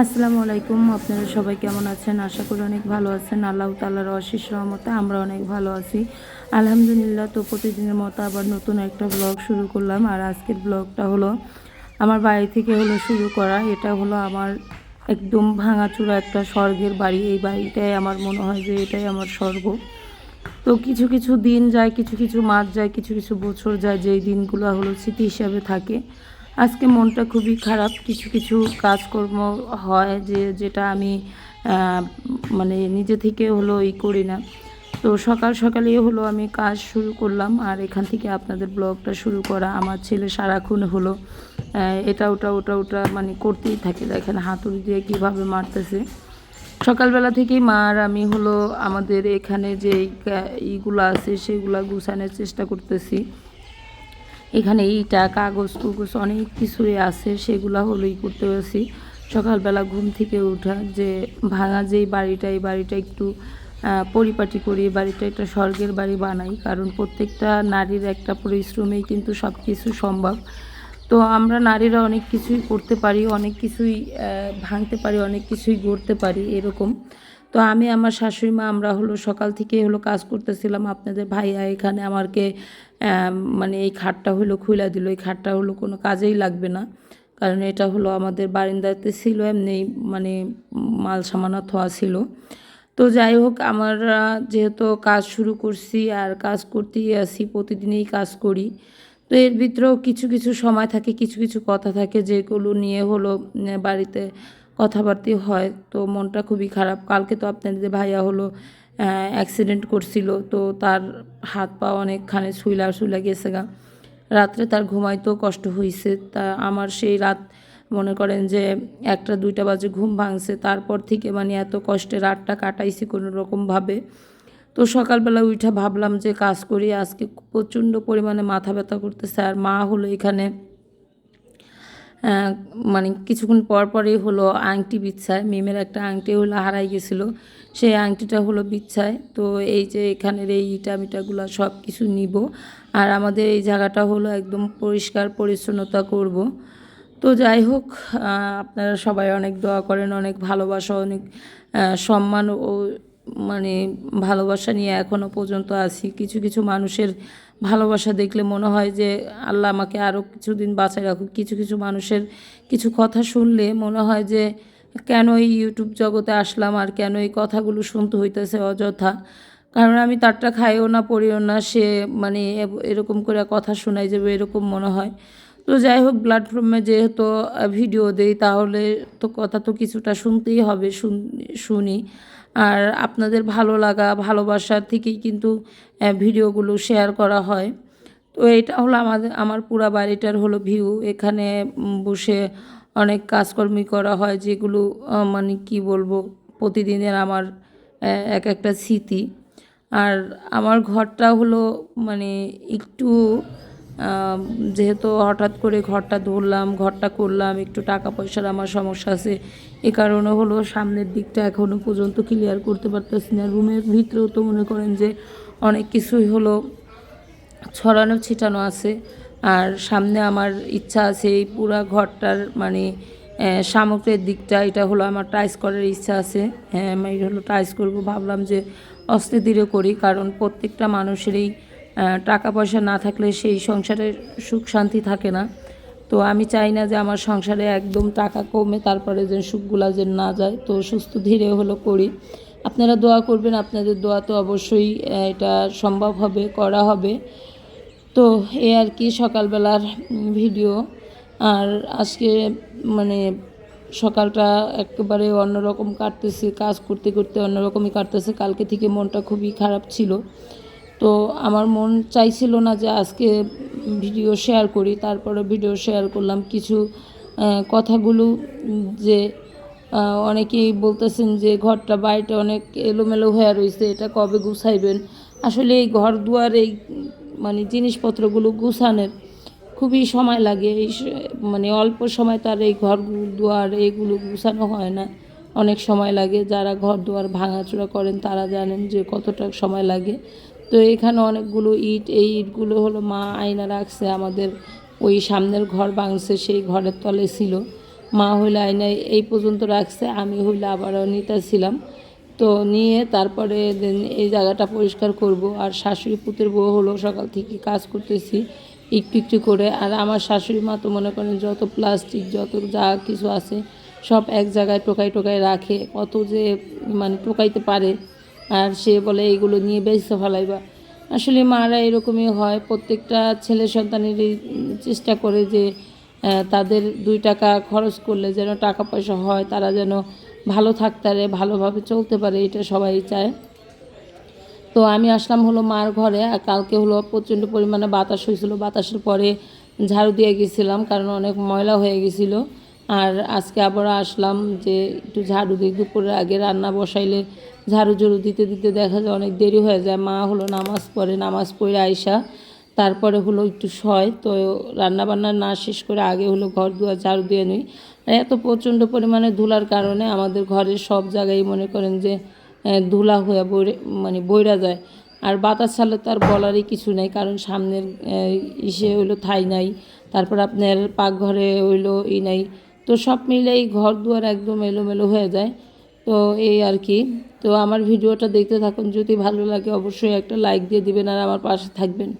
আসসালামু আলাইকুম, আপনারা সবাই কেমন আছেন? আশা করি অনেক ভালো আছেন। আল্লাহ তাল্লাহর অশেষ রহমতে আমরা অনেক ভালো আছি। আলহামদুলিল্লাহ তো প্রতিদিনের মতো আবার নতুন একটা ব্লগ শুরু করলাম। আর আজকের ব্লগটা হলো আমার বাড়ি থেকে হলো শুরু করা। এটা হলো আমার একদম ভাঙাচুরা একটা স্বর্গের বাড়ি। এই বাড়িটাই আমার মনে হয় যে এটাই আমার স্বর্গ। তো কিছু কিছু দিন যায়, কিছু কিছু মাস যায়, কিছু কিছু বছর যায়, যেই দিনগুলো হলো স্মৃতি হিসাবে থাকে। আজকে মনটা খুবই খারাপ। কিছু কিছু কাজকর্ম হয় যে, যেটা আমি মানে নিজে থেকে হলো ই করি না। তো সকাল সকালেই হলো আমি কাজ শুরু করলাম আর এখান থেকে আপনাদের ব্লগটা শুরু করা। আমার ছেলে সারাক্ষণ হলো এটা, ওটা ওটা ওটা মানে করতেই থাকে। দেখেন হাতুড়ি দিয়ে কীভাবে মারতেছে। সকালবেলা থেকেই মা আর আমি হলো আমাদের এখানে যে ইগুলো আছে, সেগুলো গুছানোর চেষ্টা করতেছি। এখানে ইটা, কাগজ কুগজ অনেক কিছুই আছে, সেগুলো হলো ই করতে পারছি। সকালবেলা ঘুম থেকে ওঠা যে ভাঙা যেই বাড়িটা, এই বাড়িটা একটু পরিপাটি করি বাড়িটা একটা স্বর্গের বাড়ি বানাই, কারণ প্রত্যেকটা নারীর একটা পরিশ্রমেই কিন্তু সব কিছু সম্ভব। তো আমরা নারীরা অনেক কিছুই করতে পারি, অনেক কিছুই ভাঙতে পারি, অনেক কিছুই গড়তে পারি, এরকম। তো আমি আমার শাশুড়ি মা, আমরা হলো সকাল থেকে হলো কাজ করতেছিলাম। আপনাদের ভাইয়া এখানে আমাকে মানে এই খাটটা হলো খুলে দিল। এই খাটটা হলো কোনো কাজেই লাগবে না। কারণ এটা হলো আমাদের বারিন্দাতে ছিল, এমনি মানে মাল সামানা থোয়া ছিল। তো যাই হোক, আমরা যেহেতু কাজ শুরু করছি আর কাজ করতেই আসি প্রতিদিনই কাজ করি। তো এর ভিতরেও কিছু কিছু সময় থাকে, কিছু কিছু কথা থাকে, যেগুলো নিয়ে হলো বাড়িতে কথাবার্তি হয়, তো মনটা খুবই খারাপ। কালকে তো আপনাদের ভাইয়া হলো অ্যাক্সিডেন্ট করছিল, তো তার হাত পা অনেকখানে শুইলা শুইলা গেছে গা। রাত্রে তার ঘুমাইতেও কষ্ট হয়েছে তা আমার সেই রাত মনে করেন যে একটা, দুইটা বাজে ঘুম ভাঙছে, তারপর থেকে মানে এত কষ্টে রাতটা কাটাইছি কোনো রকমভাবে। তো সকালবেলা উঠে ভাবলাম যে কাজ করি, আজকে প্রচণ্ড পরিমাণে মাথা ব্যথা করতেছে। আর মা হলো এখানে মানে কিছুক্ষণ পর পরই হলো আংটি বিচ্ছায়। মিমের একটা আংটি হলো হারাই গেছিল। সেই আংটিটা হলো বিচ্ছায়। তো এই যে এখানের এই ইটা মিটাগুলো সব কিছু নিব। আর আমাদের এই জায়গাটা হলো একদম পরিষ্কার পরিচ্ছন্নতা করব। তো যাই হোক আপনারা সবাই অনেক দোয়া করেন, অনেক ভালোবাসা, অনেক সম্মান ও মানে ভালোবাসা নিয়ে এখনও পর্যন্ত আছি। কিছু কিছু মানুষের ভালোবাসা দেখলে মনে হয় যে আল্লাহ আমাকে আরও কিছুদিন বাঁচায় রাখুক। কিছু কিছু মানুষের কিছু কথা শুনলে মনে হয় যে কেন এই ইউটিউব জগতে আসলাম আর কেন এই কথাগুলো শুনতে হইতেছে অযথা। কারণ আমি তারটা খাইও না, পড়িও না, সে মানে এরকম করে কথা শোনাই যাবে এরকম মনে হয়। তো যাই হোক প্ল্যাটফর্মে যেহেতু ভিডিও দেই, তাহলে তো কথা তো কিছুটা শুনতেই হবে শুন- আর আপনাদের ভালো লাগা ভালোবাসার থেকেই কিন্তু ভিডিওগুলো শেয়ার করা হয়। তো এটা হলো আমাদের, আমার পুরা বাড়িটার হলো ভিউ এখানে বসে অনেক কাজকর্মী করা হয়, যেগুলো মানে কি বলব, প্রতিদিনের আমার এক একটা স্মৃতি। আর আমার ঘরটা হলো মানে একটু যেহেতু হঠাৎ করে ঘরটা ধরলাম, ঘরটা করলাম, একটু টাকা পয়সার আমার সমস্যা আছে। এ কারণে হলো সামনের দিকটা এখনও পর্যন্ত ক্লিয়ার করতে পারতেছি না। রুমের ভিতরেও তো মনে করেন যে অনেক কিছুই হলো ছড়ানো ছিটানো আছে। আর সামনে আমার ইচ্ছা আছে এই পুরা ঘরটার মানে সামগ্রের দিকটা, এটা হলো আমার টাইস করার ইচ্ছা আছে। হ্যাঁ আমি হলো টাইস করব, ভাবলাম যে অস্তে ধীরে করি, কারণ প্রত্যেকটা মানুষেরই টাকা পয়সা না থাকলে সেই সংসারে সুখ, শান্তি থাকে না। তো আমি চাই না যে আমার সংসারে একদম টাকা কমে, তারপরে যে সুখগুলা যে না যায়, তো সুস্থ ধীরে হলো করি। আপনারা দোয়া করবেন, আপনাদের দোয়া তো অবশ্যই এটা সম্ভব হবে, করা হবে। তো এ আর কি, সকালবেলার ভিডিও। আর আজকে মানে সকালটা একেবারে অন্যরকম কাটতেছে, কাজ করতে করতে অন্যরকমই কাটতেছে। কালকে থেকে মনটা খুবই খারাপ ছিল। তো আমার মন চাইছিল না যে আজকে ভিডিও শেয়ার করি, তারপরে ভিডিও শেয়ার করলাম কিছু কথাগুলো যে অনেকেই বলতেছেন যে ঘরটা বাড়িটা অনেক এলোমেলো হয়ে রয়েছে এটা কবে গুছাইবেন? আসলে এই ঘর দুয়ার, এই মানে জিনিসপত্রগুলো গুছানোর খুবই সময় লাগে, এই মানে অল্প সময় তার এই ঘর দুয়ার এইগুলো গুছানো হয় না, অনেক সময় লাগে। যারা ঘর দুয়ার ভাঙাচোরা করেন তারা জানেন যে কতটা সময় লাগে। তো এখানে অনেকগুলো ইট, এই ইটগুলো হলো মা আয়না রাখছে, আমাদের ওই সামনের ঘর ভাঙছে, সেই ঘরের তলে ছিল। মা হইলে আইনাই এই পর্যন্ত রাখছে, আমি হইলে আবারও নিতেছিলাম তো নিয়ে তারপরে then এই জায়গাটা পরিষ্কার করব, আর শাশুড়ি পুতের বউ হলো, সকাল থেকে কাজ করতেছি একটু একটু করে। আর আমার শাশুড়ি মা তো মনে করেন যত প্লাস্টিক, যত যা কিছু আছে, সব এক জায়গায় টোকাই টোকাই রাখে, কত যে মানে টোকাইতে পারে আর সে বলে, এইগুলো নিয়ে বেঁচে ফেলাইবা। আসলে মারা এরকমই হয়। প্রত্যেকটা ছেলে সন্তানেরই চেষ্টা করে যে তাদের দুই টাকা খরচ করলে যেন টাকা পয়সা হয়, তারা যেন ভালো থাকতে পারে ভালোভাবে চলতে পারে, এটা সবাই চায়। তো আমি আসলাম হলো মার ঘরে, আর কালকে হলো প্রচণ্ড পরিমাণে বাতাস হয়েছিল। বাতাসের পরে ঝাড়ু দিয়ে গেছিলাম, কারণ অনেক ময়লা হয়ে গেছিল। আর আজকে আবার আসলাম যে, একটু ঝাড়ু দিই দুপুরের আগে রান্না বসাইলে ঝাড়ু ঝাড়ু দিতে দিতে দেখা যায় অনেক দেরি হয়ে যায়। মা হলো নামাজ পড়ে নামাজ পড়ে আইসা তারপরে হলো একটু শয়। তো রান্না বান্না না শেষ করে আগে হলো ঘর দুয়ার ঝাড়ু দিয়ে নিই। এত প্রচণ্ড পরিমাণে ধুলার কারণে আমাদের ঘরের সব জায়গায় মনে করেন যে ধুলা হয়ে বইরে মানে বইরা যায়। আর বাতাস ছাড়লে তো আর বলারই কিছু নেই। কারণ সামনের ইসে হইল থাই নাই। তারপর আপনার পাকঘরে হইল ই নাই। তো সব মিলেই ঘর দুয়ার একদম এলোমেলো হয়ে যায়। তো এই আর কি। তো আমার ভিডিওটা দেখতে থাকুন। যদি ভালো লাগে অবশ্যই একটা লাইক দিয়ে দিবেন আর আমার পাশে থাকবেন।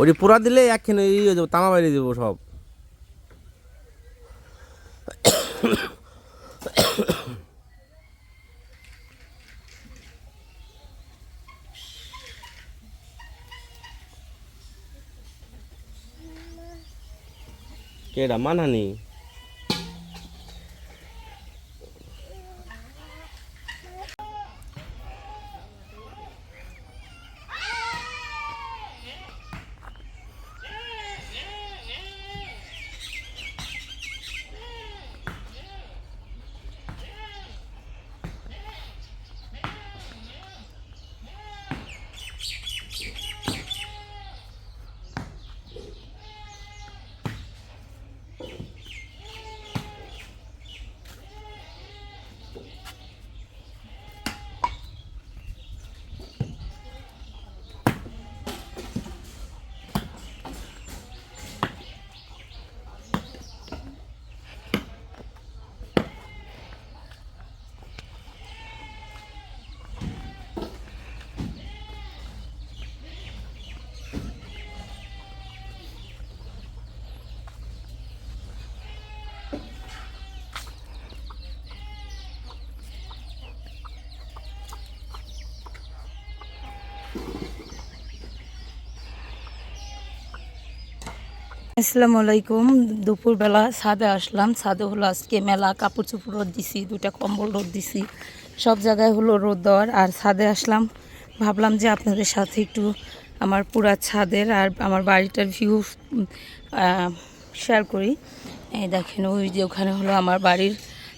ওটি পুরা দিলে একখানে ই হয়ে যাব তামা বাইরে দেবো সব। কেডা মানহানি? আসসালামু আলাইকুম। দুপুরবেলা ছাদে আসলাম। ছাদে হলো আজকে মেলা কাপড় চোপড় রোদ দিছি দুটা কম্বল রোদ দিছি, সব জায়গায় হলো রোদ দেওয়ার। আর ছাদে আসলাম, ভাবলাম যে আপনাদের সাথে একটু আমার পুরা ছাদের আর আমার বাড়িটার ভিউ শেয়ার করি। এই দেখেন, ওই যে ওখানে হলো আমার বাড়ির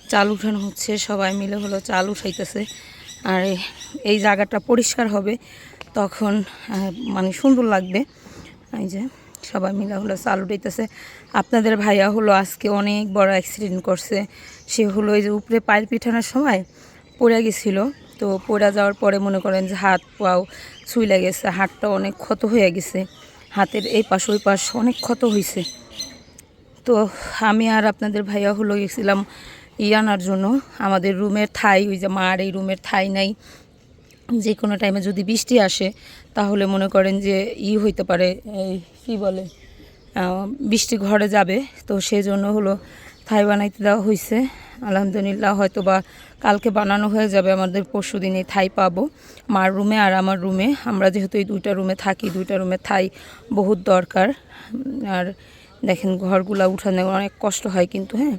চাল উঠানো হচ্ছে, সবাই মিলে হলো চাল উঠাইতেছে। আর এই- জায়গাটা পরিষ্কার হবে, তখন মানে সুন্দর লাগবে। এই যে। সবাই মিলে হলো চাল উঠাইতেছে আপনাদের ভাইয়া হলো আজকে অনেক বড় অ্যাক্সিডেন্ট করছে। সে হলো এই যে উপরে পায়ের পিঠানোর সময় পড়ে গেছিল। তো পড়ে যাওয়ার পরে মনে করেন যে হাত পাও ছুইলে গেছে, হাতটা অনেক ক্ষত হয়ে গেছে। হাতের এই পাশ ওই পাশ অনেক ক্ষত হয়েছে তো আমি আর আপনাদের ভাইয়া হলো গেছিলাম ই আনার জন্য। আমাদের রুমের থাই ওই যে মার এই রুমের থাই নাই। যে কোনো টাইমে যদি বৃষ্টি আসে, তাহলে মনে করেন যে ই হইতে পারে, এই কী বলে বৃষ্টি ঘরে যাবে। তো সেই জন্য হলো থাই বানাইতে দেওয়া হয়েছে আলহামদুলিল্লাহ হয়তো বা কালকে বানানো হয়ে যাবে, আমাদের পরশু দিনে থাই পাবো মার রুমে আর আমার রুমে। আমরা যেহেতু এই দুইটা রুমে থাকি, দুইটা রুমে থাই বহুত দরকার। আর দেখেন, ঘরগুলা উঠানো অনেক কষ্ট হয় কিন্তু হ্যাঁ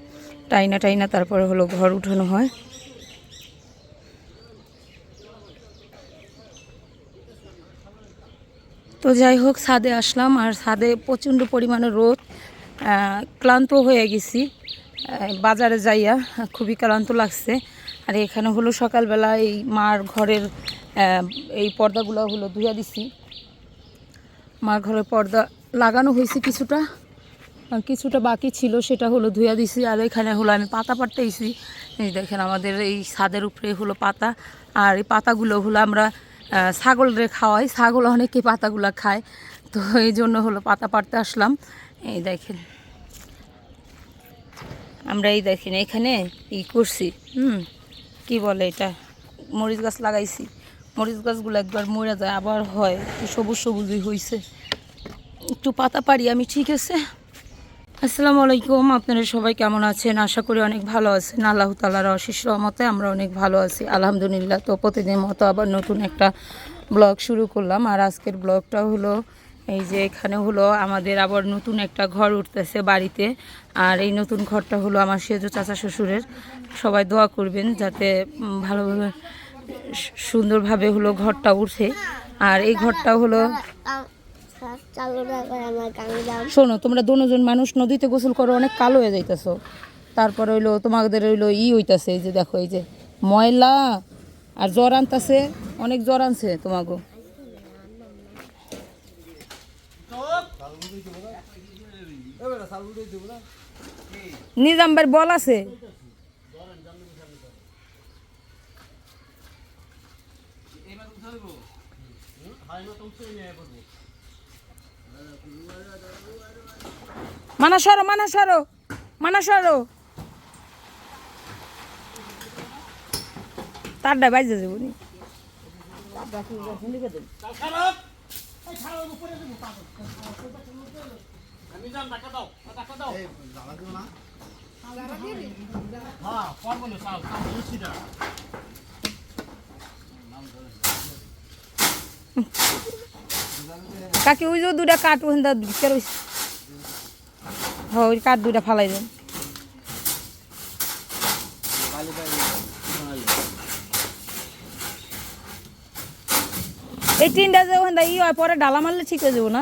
টাইনা টাইনা, তারপরে হলো ঘর উঠানো হয়। তো যাই হোক, ছাদে আসলাম আর ছাদে প্রচণ্ড পরিমাণে রোদ। ক্লান্ত হয়ে গেছি। বাজারে যাইয়া খুবই ক্লান্ত লাগছে। আর এখানে হলো সকালবেলা এই মার ঘরের এই পর্দাগুলো হলো ধুইয়া দিছি। মার ঘরের পর্দা লাগানো হয়েছে কিছুটা। কিছুটা বাকি ছিল, সেটা হলো ধুইয়া দিছি। আর এখানে হলো আমি পাতা পাড়তেইছি এই দেখেন আমাদের এই ছাদের উপরে হলো পাতা। আর এই পাতাগুলো হলো আমরা ছাগলরে খাওয়াই। ছাগল অনেকে পাতাগুলো খায়। তো এই জন্য হলো পাতা পাড়তে আসলাম। এই দেখেন। আমরা এই দেখেন এখানে ই করছি। হুম, কি বলে এটা? মরিচ গাছ লাগাইছি। মরিচ গাছগুলো একবার মরে যায়, আবার হয়। সবুজ সবুজই হয়েছে একটু পাতা পারি আমি ঠিক আছে? আসসালামু আলাইকুম, আপনারা সবাই কেমন আছেন? আশা করি অনেক ভালো আছেন। আল্লাহ তালার অশেষ রহমতে আমরা অনেক ভালো আছি। আলহামদুলিল্লাহ, তো প্রতিদিন মতো আবার নতুন একটা ব্লগ শুরু করলাম। আর আজকের ব্লগটা হলো, এই যে এখানে হলো আমাদের আবার নতুন একটা ঘর উঠতেছে বাড়িতে। আর এই নতুন ঘরটা হলো আমার সেজো চাচা শ্বশুরের। সবাই দোয়া করবেন যাতে ভালোভাবে সুন্দরভাবে হলো ঘরটা উঠে। আর এই ঘরটা হলো চালু না করে আমার গান দাম শোনো তোমরা দুজন মানুষ নদীতে গোসল করো অনেক কালো হয়ে যাইতেছো। তারপর হইল তোমাদের হইল ই হইতাছে এই যে দেখো এই যে ময়লা আর জ্বর আনতাছে অনেক জ্বর আনছে তোমাকে নিজাম ভাই বল আছে। মানা সরো মানা সরো মানা সরো। তারটা বাইজে যাব নি? কাকি ওই যে দুটা কাঠ ওখান দিকে রয়েছে হ্যাঁ ওই দুটা ফালাই দেন এই তিনটা যে ওখান ই হয় পরে ডালা মারলে ঠিক হয়ে যাব না